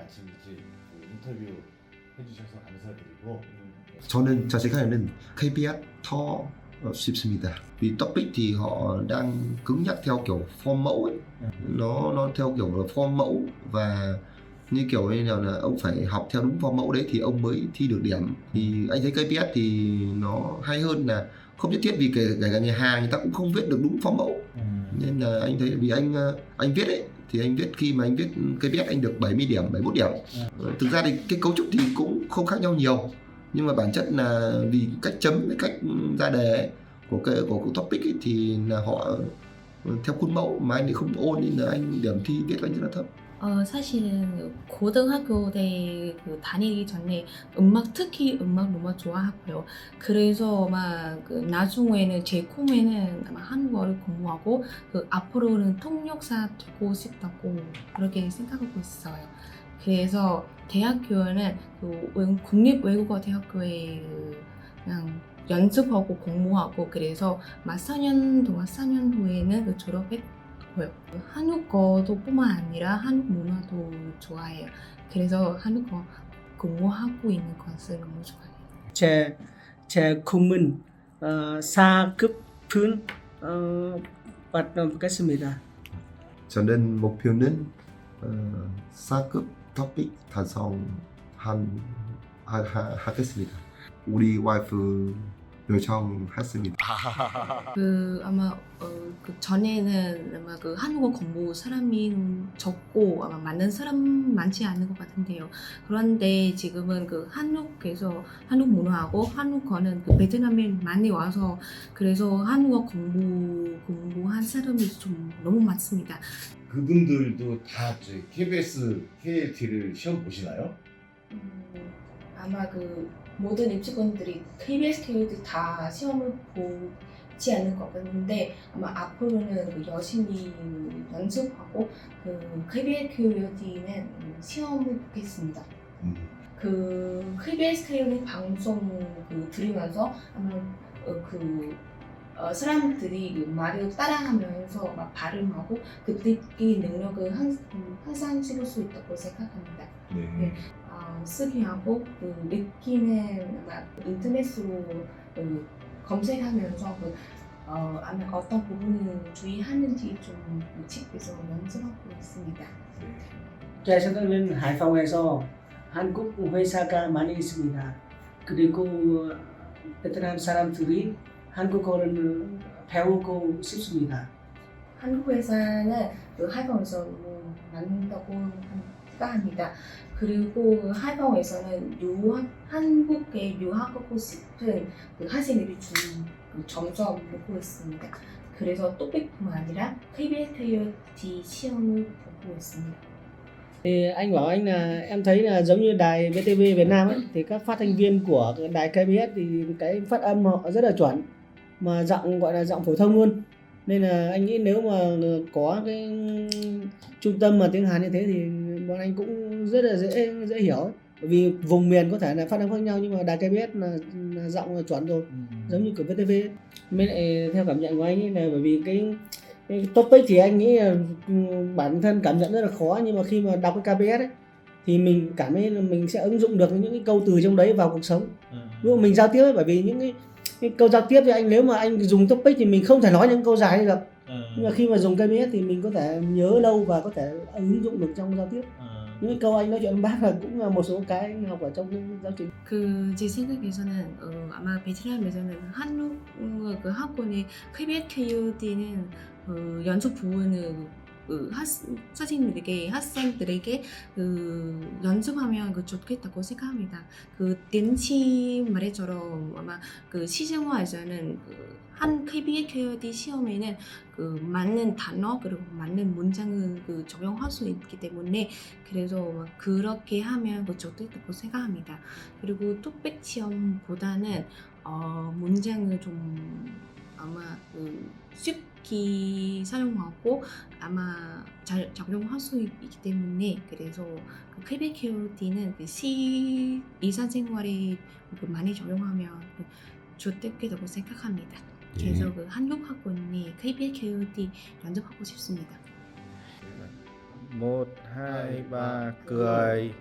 아침 일찍 그 인터뷰 해주셔서 감사드리고 저는 저 생각에는 KBS 더 ờ, 쉽습니다. Vì topic thì họ đang cứng nhắc theo kiểu form mẫu ấy. Nó nó theo kiểu là form mẫu và như kiểu như nào là ông phải học theo đúng form mẫu đấy thì ông mới thi được điểm. Thì anh thấy KBS thì nó hay hơn là không nhất thiết vì kể kể cả nhà hàng người ta cũng không viết được đúng form mẫu nên là anh thấy vì anh ờ, anh viết ấy thì anh viết khi mà anh viết KBS anh được 70 điểm 71 điểm. Ờ, thực ra thì cái cấu trúc thì cũng không khác nhau nhiều. Nhưng mà bản chất là vì cách chấm với cách ra đề ấy, của cái của cái topic ấy, thì là họ theo khuôn mẫu mà anh thì không ôn nên là anh điểm thi viết anh rất là thấp 어, 사실은 고등학교 때 그 다니기 전에 음악 특히 음악 너무 좋아하고요. 그래서 막그 나중에는 제 꿈에는 한국어를 공부하고 그 앞으로는 통역사 되고 싶다고 그렇게 생각하고 있어요. 그래서 대학교는 그 외- 국립 외국어 대학교에 그 그냥 연습하고 공부하고 그래서 막 4년 동안 4년 후에는 그 졸업했 고요. 한국어도 뿐만 아니라 한국 문화도 좋아해요. 그래서 한국어 공부하고 있는 것을 너무 좋아해요. 제, 제 꿈은 어, 4급 푼 어, 받겠습니다. 저는 목표는 어, 4급 토픽 달성한 하, 하, 하겠습니다 우리 와이프 요청했습니다 그 아마 어, 그 전에는 아마 그 한국어 공부 사람이 적고 아마 많은 사람 많지 않은 것 같은데요. 그런데 지금은 그 한국에서 한국 문화하고 한국어는 그 베트남에 많이 와서 그래서 한국어 공부 공부한 사람이 좀 너무 많습니다. 그분들도 다 저희 KBS KLT를 시험 보시나요? 음, 아마 그 모든 입시권들이 KBS 교육도 다 시험을 보지 않을 것 같은데 아마 앞으로는 그 열심히 연습하고 그 KBS 교육은 시험을 보겠습니다. 음. 그 KBS 교육 방송 그 들으면서 아마 어, 그 어, 사람들이 그 말을 따라하면서 막 발음하고 그 듣기 능력을 항, 항상 찍을 수 있다고 생각합니다. 네. 어, 쓰기하고 그 느끼는 인터넷으로 그 검색하면서 그 어, 아마 어떤 부분을 주의하는지 좀 집에서 연습하고 있습니다. 제 생각은 하이파워에서 한국 회사가 많이 있습니다. 그리고 베트남 사람들이 한국어를 배우고 싶습니다. 한국 회사는 그 하이방에서 너무 많다고 생각합니다. 그리고 하이방에서는 유학 한국에 유학하고 싶은 그 학생들이 좀 그 점점 보고 있습니다. 그래서 또백뿐만 아니라 KBS KOT 시험을 보고 있습니다. Thì anh bảo anh là em thấy là giống như đài VTV Việt Nam ấy thì các phát thanh viên của cái đài KBS thì cái phát âm họ rất là chuẩn mà giọng gọi là giọng phổ thông luôn nên là anh nghĩ nếu mà có cái trung tâm mà tiếng Hàn như thế thì bọn anh cũng rất là dễ dễ hiểu. Bởi vì vùng miền có thể là phát âm khác nhau nhưng mà đài KBS là, là giọng là chuẩn rồi. Giống như của VTV. Với lại theo cảm nhận của anh ấy là bởi vì cái, cái topic thì anh nghĩ là ừ, bản thân cảm nhận rất là khó. Nhưng mà khi mà đọc cái KBS ấy thì mình cảm thấy là mình sẽ ứng dụng được những cái câu từ trong đấy vào cuộc sống. Ví dụ mình giao tiếp ấy, bởi vì những cái, cái câu giao tiếp thì anh nếu mà anh dùng topic thì mình không thể nói những câu dài được nhưng mà khi mà dùng KBS thì mình có thể nhớ lâu và có thể ứng dụng được trong giao tiếp những cái câu anh nói chuyện với bác là cũng là một số cái anh học ở trong cái giáo trình 그 제 생각에서는 어, 아마 베트남에서는 한국 어, 그 학원의 KBS KOD는 어, 연습 부분을 그 학, 선생님들에게 학생들에게 그 연습하면 그 좋겠다고 생각합니다. 그 댄치 말처럼 아마 그 시즌화에서는 그한 KBS KOD 시험에는 그 맞는 단어 그리고 맞는 문장을 그 적용할 수 있기 때문에 그래서 막 그렇게 하면 그 좋겠다고 생각합니다. 그리고 톡백 시험보다는 어, 문장을 좀 아마 그 쉽 게 사용하고 아마 잘 적용할 수 있- 있기 때문에 그래서 그 KBKOD는 그 시 일상생활에 그 많이 적용하면 그 좋겠다고 생각합니다. 그래서 그 한국 학원이 KBKOD 연습하고 싶습니다. một hai ba cười